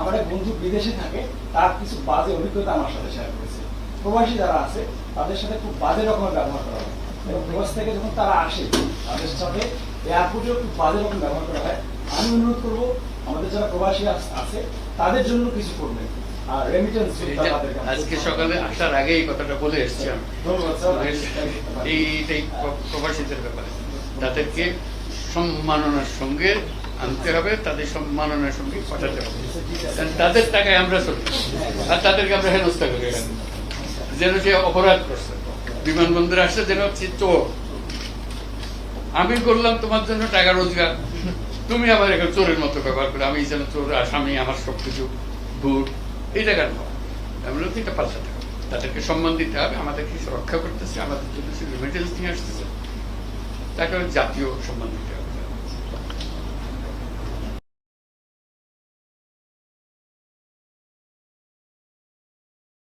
আমার এক বন্ধু বিদেশে থাকে তার কিছু বাজে অভিজ্ঞতা আমার সাথে শেয়ার করেছে। প্রবাসী যারা আছে তাদের সাথে খুব বাজে রকমের ব্যবহার করা হয়। এবং প্রবাস থেকে যখন তারা আসে তাদের সাথে এয়ারপোর্টেও খুব বাজে রকম ব্যবহার করা হয়। আমি অনুরোধ করব আমাদের যারা প্রবাসী আছে তাদের জন্য কিছু করবেন। আর রেমিটেন্স এটা আজকে সকালে আসার আগে এই কথাটা বলে এসছি আমি। ধন্যবাদ এই এই প্রবাসীদের ব্যাপারে। তাদেরকে সম্মাননার সঙ্গে আনতে হবে, তাদের সম্মাননার সঙ্গে পাঠাতে হবে। কারণ তাদের টাকায় আমরা চলি, আর তাদেরকে আমরা হেনস্থা করি। যেন সে অপরাধ করছে। বিমানবন্দরে আসছে যেন হচ্ছে চোর আমি করলাম তোমার জন্য টাকা রোজগার। তুমি আমার এখন চোরের মতো ব্যবহার করে। আমি যেন চোর আসামি আমার সব কিছু ভুট এই টাকার নয় আমি বললাম এটা পাল্টাতে হবে তাদেরকে সম্মান দিতে হবে, আমাদেরকে রক্ষা করতেছে, আমাদের জন্য নিয়ে আসতেছে। তাকে জাতীয় সম্মান দিতে হবে।